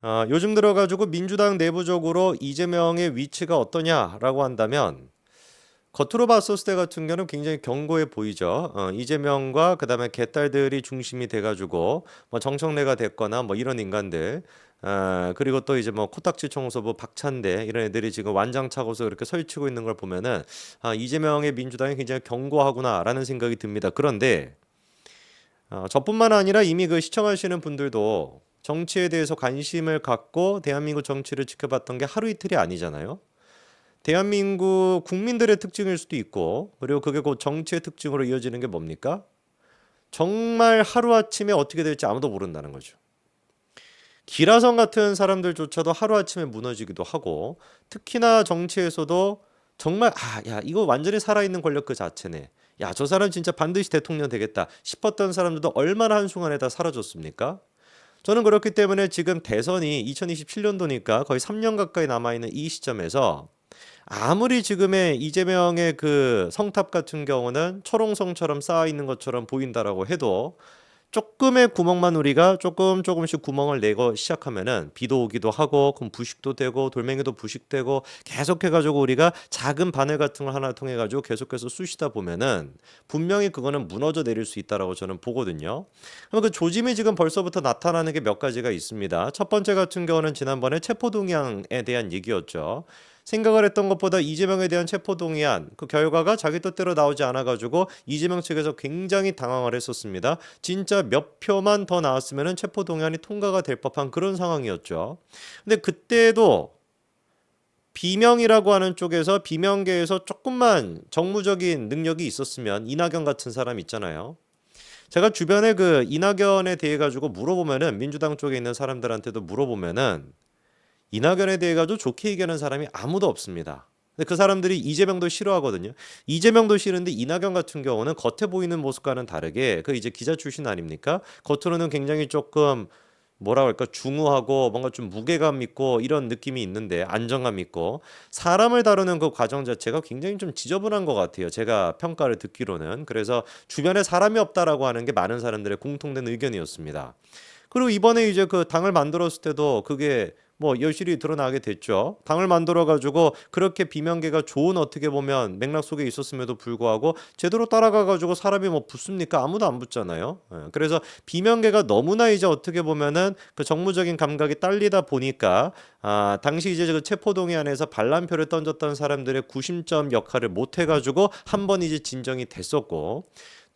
아, 요즘 들어가지고 민주당 내부적으로 이재명의 위치가 어떠냐라고 한다면 겉으로 봤었을 때 같은 경우는 굉장히 견고해 보이죠. 어, 이재명과 그다음에 개딸들이 중심이 돼가지고 뭐 정청래가 됐거나 뭐 이런 인간들. 아, 그리고 또 이제 뭐 코딱지 청소부 박찬대 이런 애들이 지금 완장차고서 이렇게 설치고 있는 걸 보면은 아, 이재명의 민주당이 굉장히 견고하구나라는 생각이 듭니다. 그런데 어, 저뿐만 아니라 이미 그 시청하시는 분들도 정치에 대해서 관심을 갖고 대한민국 정치를 지켜봤던 게 하루 이틀이 아니잖아요. 대한민국 국민들의 특징일 수도 있고 그리고 그게 곧 정치의 특징으로 이어지는 게 뭡니까? 정말 하루아침에 어떻게 될지 아무도 모른다는 거죠. 기라성 같은 사람들조차도 하루아침에 무너지기도 하고 특히나 정치에서도 정말 아, 야, 이거 완전히 살아있는 권력 그 자체네. 야, 저 사람 진짜 반드시 대통령 되겠다 싶었던 사람들도 얼마나 한순간에 다 사라졌습니까? 저는 그렇기 때문에 지금 대선이 2027년도니까 거의 3년 가까이 남아있는 이 시점에서 아무리 지금의 이재명의 그 성탑 같은 경우는 철옹성처럼 쌓아 있는 것처럼 보인다라고 해도 조금의 구멍만 우리가 조금 조금씩 구멍을 내고 시작하면은 비도 오기도 하고 그럼 부식도 되고 돌멩이도 부식되고 계속해 가지고 우리가 작은 바늘 같은 걸 하나 통해 가지고 계속해서 쑤시다 보면은 분명히 그거는 무너져 내릴 수 있다라고 저는 보거든요. 그럼 그 조짐이 지금 벌써부터 나타나는 게 몇 가지가 있습니다. 첫 번째 같은 경우는 지난번에 체포 동향에 대한 얘기였죠. 생각을 했던 것보다 이재명에 대한 체포동의안 그 결과가 자기 뜻대로 나오지 않아가지고 이재명 측에서 굉장히 당황을 했었습니다. 진짜 몇 표만 더 나왔으면 체포동의안이 통과가 될 법한 그런 상황이었죠. 근데 그때도 비명이라고 하는 쪽에서 비명계에서 조금만 정무적인 능력이 있었으면 이낙연 같은 사람 있잖아요. 제가 주변에 그 이낙연에 대해 가지고 물어보면은 민주당 쪽에 있는 사람들한테도 물어보면은 이낙연에 대해 가지고 좋게 얘기하는 사람이 아무도 없습니다. 그 사람들이 이재명도 싫어하거든요. 이재명도 싫은데 이낙연 같은 경우는 겉에 보이는 모습과는 다르게 그 이제 기자 출신 아닙니까? 겉으로는 굉장히 조금 뭐라 그럴까 중후하고 뭔가 좀 무게감 있고 이런 느낌이 있는데 안정감 있고 사람을 다루는 그 과정 자체가 굉장히 좀 지저분한 것 같아요. 제가 평가를 듣기로는 그래서 주변에 사람이 없다라고 하는 게 많은 사람들의 공통된 의견이었습니다. 그리고 이번에 이제 그 당을 만들었을 때도 그게 뭐 여실히 드러나게 됐죠. 당을 만들어 가지고 그렇게 비명계가 좋은 어떻게 보면 맥락 속에 있었음에도 불구하고 제대로 따라가 가지고 사람이 뭐 붙습니까? 아무도 안 붙잖아요. 예, 그래서 비명계가 너무나 이제 어떻게 보면은 그 정무적인 감각이 딸리다 보니까 아, 당시 이제 그 체포동의안에서 반란표를 던졌던 사람들의 구심점 역할을 못 해가지고 한 번 이제 진정이 됐었고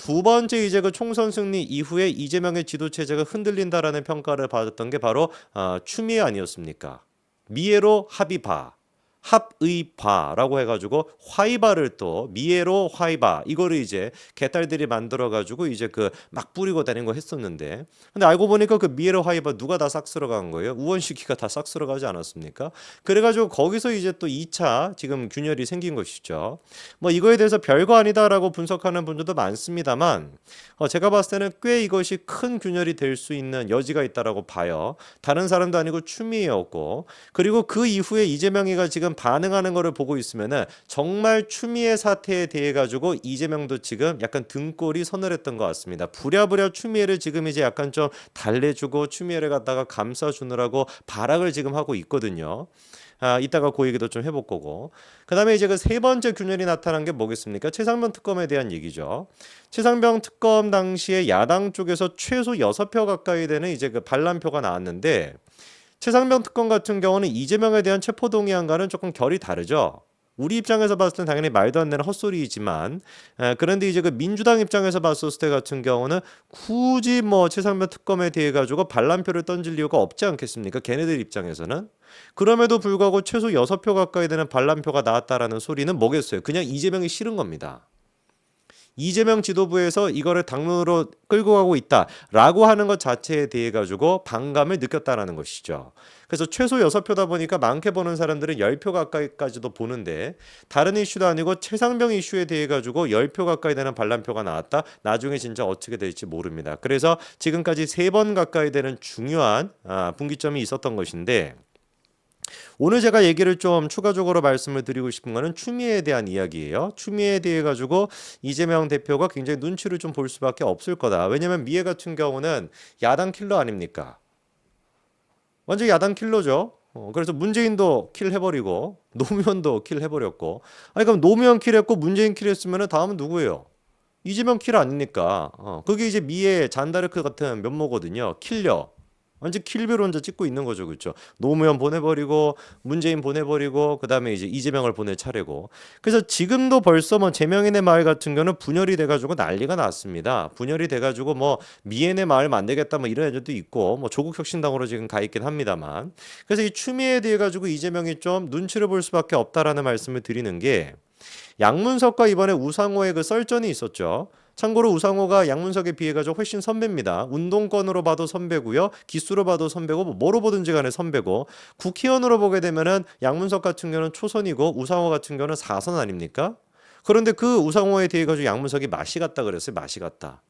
두 번째 이제 그 총선 승리 이후에 이재명의 지도 체제가 흔들린다라는 평가를 받았던 게 바로 어, 추미애 아니었습니까? 미애로 합의바. 합의바라고 해가지고 화이바를 또 미에로 화이바 이거를 이제 개딸들이 만들어 가지고 이제 그 막 뿌리고 다니는 거 했었는데 근데 알고 보니까 그 미에로 화이바 누가 다 싹 쓸어간 거예요? 우원식이가 다 싹 쓸어가지 않았습니까? 그래가지고 거기서 이제 또 2차 지금 균열이 생긴 것이죠. 뭐 이거에 대해서 별거 아니다라고 분석하는 분들도 많습니다만 어 제가 봤을 때는 꽤 이것이 큰 균열이 될 수 있는 여지가 있다라고 봐요. 다른 사람도 아니고 추미애였고 그리고 그 이후에 이재명이가 지금 지금 반응하는 거를 보고 있으면은 정말 추미애 사태에 대해 가지고 이재명도 지금 약간 등골이 서늘했던 것 같습니다. 부랴부랴 추미애를 지금 이제 약간 좀 달래주고 추미애를 갖다가 감싸주느라고 발악을 지금 하고 있거든요. 아, 이따가 그 얘기도 좀 해볼 거고. 그 다음에 이제 그 세 번째 균열이 나타난 게 뭐겠습니까? 최상병 특검에 대한 얘기죠. 최상병 특검 당시에 야당 쪽에서 최소 여섯 표 가까이 되는 이제 그 반란표가 나왔는데 최상병 특검 같은 경우는 이재명에 대한 체포동의안과는 조금 결이 다르죠. 우리 입장에서 봤을 땐 당연히 말도 안 되는 헛소리이지만 에, 그런데 이제 그 민주당 입장에서 봤을 때 같은 경우는 굳이 뭐 최상병 특검에 대해 가지고 반란표를 던질 이유가 없지 않겠습니까? 걔네들 입장에서는 그럼에도 불구하고 최소 여섯 표 가까이 되는 반란표가 나왔다라는 소리는 뭐겠어요? 그냥 이재명이 싫은 겁니다. 이재명 지도부에서 이거를 당론으로 끌고 가고 있다라고 하는 것 자체에 대해 가지고 반감을 느꼈다라는 것이죠. 그래서 최소 6표다 보니까 많게 보는 사람들은 10표 가까이까지도 보는데 다른 이슈도 아니고 최상병 이슈에 대해 가지고 10표 가까이 되는 반란표가 나왔다. 나중에 진짜 어떻게 될지 모릅니다. 그래서 지금까지 세 번 가까이 되는 중요한 아, 분기점이 있었던 것인데 오늘 제가 얘기를 좀 추가적으로 말씀을 드리고 싶은 거는 추미애에 대한 이야기예요. 추미애에 대해 가지고 이재명 대표가 굉장히 눈치를 좀 볼 수밖에 없을 거다. 왜냐면 미애 같은 경우는 야당 킬러 아닙니까? 완전 야당 킬러죠. 어, 그래서 문재인도 킬 해버리고 노무현도 킬 해버렸고 아니 그럼 노무현 킬했고 문재인 킬했으면 다음은 누구예요? 이재명 킬 아닙니까? 어, 그게 이제 미의 잔다르크 같은 면모거든요. 킬러. 완전 킬비로 혼자 찍고 있는 거죠, 그렇죠? 노무현 보내버리고 문재인 보내버리고 그다음에 이제 이재명을 보낼 차례고. 그래서 지금도 벌써 뭐 제명인의 마을 같은 경우는 분열이 돼가지고 난리가 났습니다. 분열이 돼가지고 뭐 미엔의 마을 만들겠다 뭐 이런 애들도 있고 뭐 조국 혁신당으로 지금 가 있긴 합니다만. 그래서 이 추미애에 대해 가지고 이재명이 좀 눈치를 볼 수밖에 없다라는 말씀을 드리는 게 양문석과 이번에 우상호의 그 썰전이 있었죠. 참고로 우상호가 양문석에 비해 가지고 훨씬 선배입니다. 운동권으로 봐도 선배고요. 기수로 봐도 선배고 뭐 뭐로 보든지 간에 선배고 국회의원으로 보게 되면은 양문석 같은 경우는 초선이고 우상호 같은 경우는 사선 아닙니까? 그런데 그 우상호에 대해 가지고 양문석이 맛이 같다 그랬어요. 맛이 같다.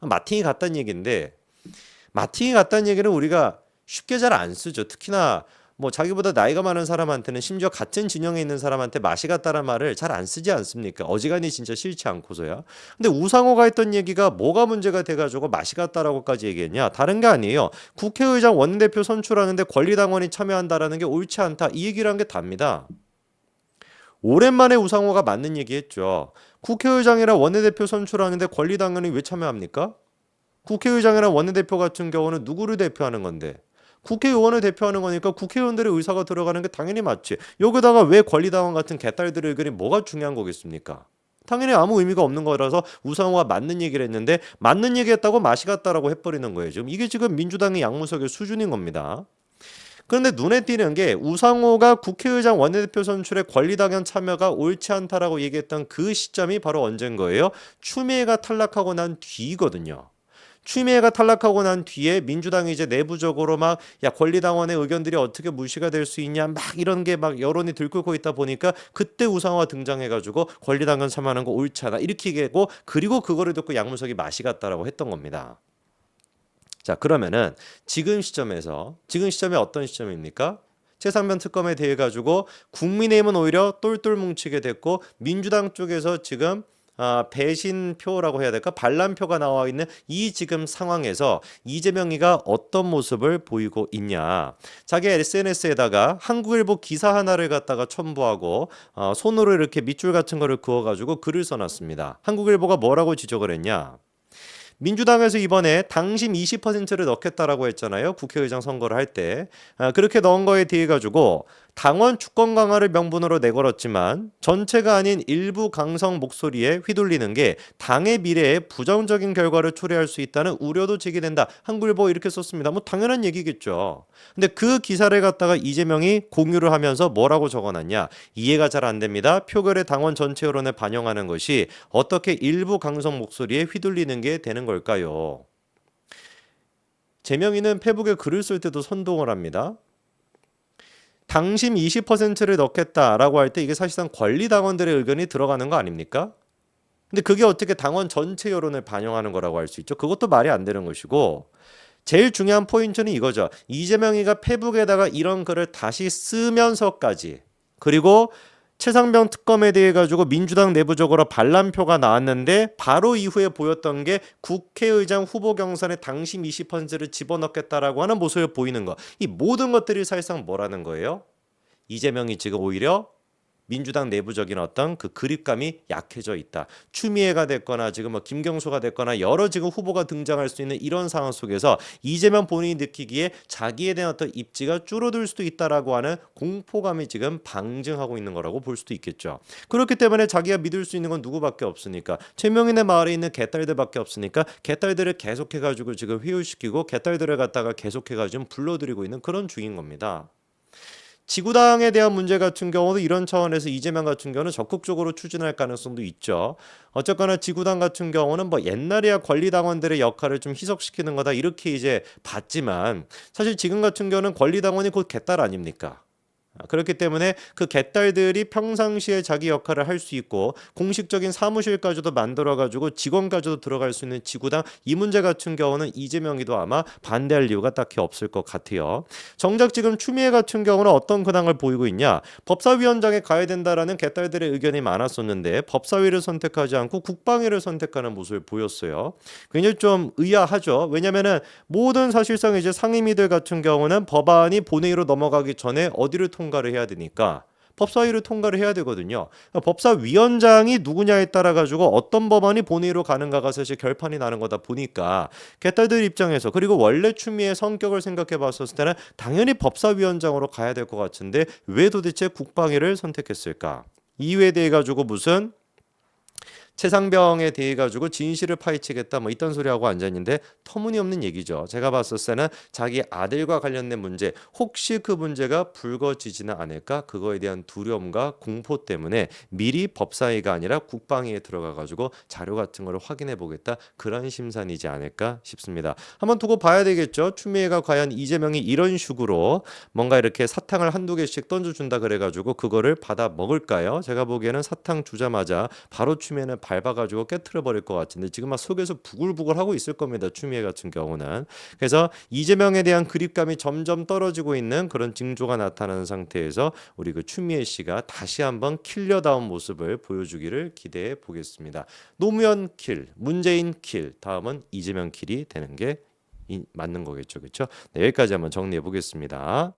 마팅이 같다는 얘기인데 마팅이 같다는 얘기는 우리가 쉽게 잘 안 쓰죠. 특히나 뭐 자기보다 나이가 많은 사람한테는 심지어 같은 진영에 있는 사람한테 맛이 같다는 말을 잘 안 쓰지 않습니까? 어지간히 진짜 싫지 않고서야. 근데 우상호가 했던 얘기가 뭐가 문제가 돼가지고 맛이 같다라고까지 얘기했냐? 다른 게 아니에요. 국회의장 원내대표 선출하는데 권리당원이 참여한다라는 게 옳지 않다. 이 얘기를 한 게 답니다. 오랜만에 우상호가 맞는 얘기했죠. 국회의장이라 원내대표 선출하는데 권리당원이 왜 참여합니까? 국회의장이랑 원내대표 같은 경우는 누구를 대표하는 건데 국회의원을 대표하는 거니까 국회의원들의 의사가 들어가는 게 당연히 맞지. 여기다가 왜 권리당원 같은 개딸들의 의견이 뭐가 중요한 거겠습니까? 당연히 아무 의미가 없는 거라서 우상호가 맞는 얘기를 했는데 맞는 얘기했다고 맛이 갔다라고 해버리는 거예요. 지금 이게 지금 민주당의 양무석의 수준인 겁니다. 그런데 눈에 띄는 게 우상호가 국회의장 원내대표 선출에 권리당원 참여가 옳지 않다라고 얘기했던 그 시점이 바로 언젠 거예요? 추미애가 탈락하고 난 뒤거든요. 추미애가 탈락하고 난 뒤에 민주당이 이제 내부적으로 막 야 권리당원의 의견들이 어떻게 무시가 될 수 있냐 막 이런 게 막 여론이 들끓고 있다 보니까 그때 우상호가 등장해가지고 권리당원 참여하는 거 옳지 않아 이렇게 얘기하고 그리고 그거를 듣고 양문석이 맛이 갔다라고 했던 겁니다. 자 그러면은 지금 시점에서 지금 시점이 어떤 시점입니까? 최상면 특검에 대해 가지고 국민의힘은 오히려 똘똘 뭉치게 됐고 민주당 쪽에서 지금 아, 배신표라고 해야 될까? 반란표가 나와 있는 이 지금 상황에서 이재명이가 어떤 모습을 보이고 있냐. 자기 SNS에다가 한국일보 기사 하나를 갖다가 첨부하고 어, 손으로 이렇게 밑줄 같은 거를 그어가지고 글을 써놨습니다. 한국일보가 뭐라고 지적을 했냐? 민주당에서 이번에 당심 20%를 넣겠다라고 했잖아요. 국회의장 선거를 할 때. 아, 그렇게 넣은 거에 대해 가지고 당원 주권 강화를 명분으로 내걸었지만 전체가 아닌 일부 강성 목소리에 휘둘리는 게 당의 미래에 부정적인 결과를 초래할 수 있다는 우려도 제기된다. 한글보 이렇게 썼습니다. 뭐 당연한 얘기겠죠. 근데 그 기사를 갖다가 이재명이 공유를 하면서 뭐라고 적어놨냐? 이해가 잘 안 됩니다. 표결의 당원 전체 여론을 반영하는 것이 어떻게 일부 강성 목소리에 휘둘리는 게 되는 걸까요? 재명이는 페북에 글을 쓸 때도 선동을 합니다. 당심 20%를 넣겠다라고 할 때 이게 사실상 권리 당원들의 의견이 들어가는 거 아닙니까? 근데 그게 어떻게 당원 전체 여론을 반영하는 거라고 할 수 있죠? 그것도 말이 안 되는 것이고 제일 중요한 포인트는 이거죠. 이재명이가 페북에다가 이런 글을 다시 쓰면서까지 그리고 최상병 특검에 대해 가지고 민주당 내부적으로 반란표가 나왔는데 바로 이후에 보였던 게 국회의장 후보 경선에 당심 20%를 집어넣겠다라고 하는 모습을 보이는 거. 이 모든 것들이 사실상 뭐라는 거예요? 이재명이 지금 오히려 민주당 내부적인 어떤 그 그립감이 약해져 있다. 추미애가 됐거나 지금 뭐 김경수가 됐거나 여러 지금 후보가 등장할 수 있는 이런 상황 속에서 이재명 본인이 느끼기에 자기에 대한 어떤 입지가 줄어들 수도 있다라고 하는 공포감이 지금 방증하고 있는 거라고 볼 수도 있겠죠. 그렇기 때문에 자기가 믿을 수 있는 건 누구밖에 없으니까 최명인의 마을에 있는 개딸들밖에 없으니까 개딸들을 계속해 가지고 지금 회유시키고 개딸들을 갖다가 계속해 가지고 불러들이고 있는 그런 중인 겁니다. 지구당에 대한 문제 같은 경우도 이런 차원에서 이재명 같은 경우는 적극적으로 추진할 가능성도 있죠. 어쨌거나 지구당 같은 경우는 뭐 옛날이야 권리당원들의 역할을 좀 희석시키는 거다 이렇게 이제 봤지만 사실 지금 같은 경우는 권리당원이 곧 개딸 아닙니까? 그렇기 때문에 그 개딸들이 평상시에 자기 역할을 할 수 있고 공식적인 사무실까지도 만들어 가지고 직원까지도 들어갈 수 있는 지구당 이 문제 같은 경우는 이재명이도 아마 반대할 이유가 딱히 없을 것 같아요. 정작 지금 추미애 같은 경우는 어떤 근황을 보이고 있냐? 법사위원장에 가야 된다라는 개딸들의 의견이 많았었는데 법사위를 선택하지 않고 국방위를 선택하는 모습을 보였어요. 굉장히 좀 의아하죠. 왜냐면은 모든 사실상 이제 상임위들 같은 경우는 법안이 본회의로 넘어가기 전에 어디를 통 과를 해야 되니까 법사위를 통과를 해야 되거든요. 그러니까 법사위원장이 누구냐에 따라 가지고 어떤 법안이 본회의로 가는가가 사실 결판이 나는 거다 보니까 개딸들 입장에서 그리고 원래 추미애 성격을 생각해 봤었을 때는 당연히 법사위원장으로 가야 될 것 같은데 왜 도대체 국방위를 선택했을까? 이유에 대해 가지고 무슨 최상병에 대해 가지고 진실을 파헤치겠다 뭐 이딴 소리 하고 앉아 있는데 터무니없는 얘기죠. 제가 봤을 때는 자기 아들과 관련된 문제 혹시 그 문제가 불거지지는 않을까 그거에 대한 두려움과 공포 때문에 미리 법사위가 아니라 국방위에 들어가 가지고 자료 같은 걸 확인해 보겠다 그런 심산이지 않을까 싶습니다. 한번 두고 봐야 되겠죠. 추미애가 과연 이재명이 이런 식으로 뭔가 이렇게 사탕을 한두 개씩 던져준다 그래가지고 그거를 받아 먹을까요? 제가 보기에는 사탕 주자마자 바로 추미애는 밟아가지고 깨트려 버릴 것 같은데 지금 막 속에서 부글부글 하고 있을 겁니다. 추미애 같은 경우는 그래서 이재명에 대한 그립감이 점점 떨어지고 있는 그런 징조가 나타나는 상태에서 우리 그 추미애 씨가 다시 한번 킬러다운 모습을 보여주기를 기대해 보겠습니다. 노무현 킬, 문재인 킬, 다음은 이재명 킬이 되는 게 이- 맞는 거겠죠, 그렇죠? 네, 여기까지 한번 정리해 보겠습니다.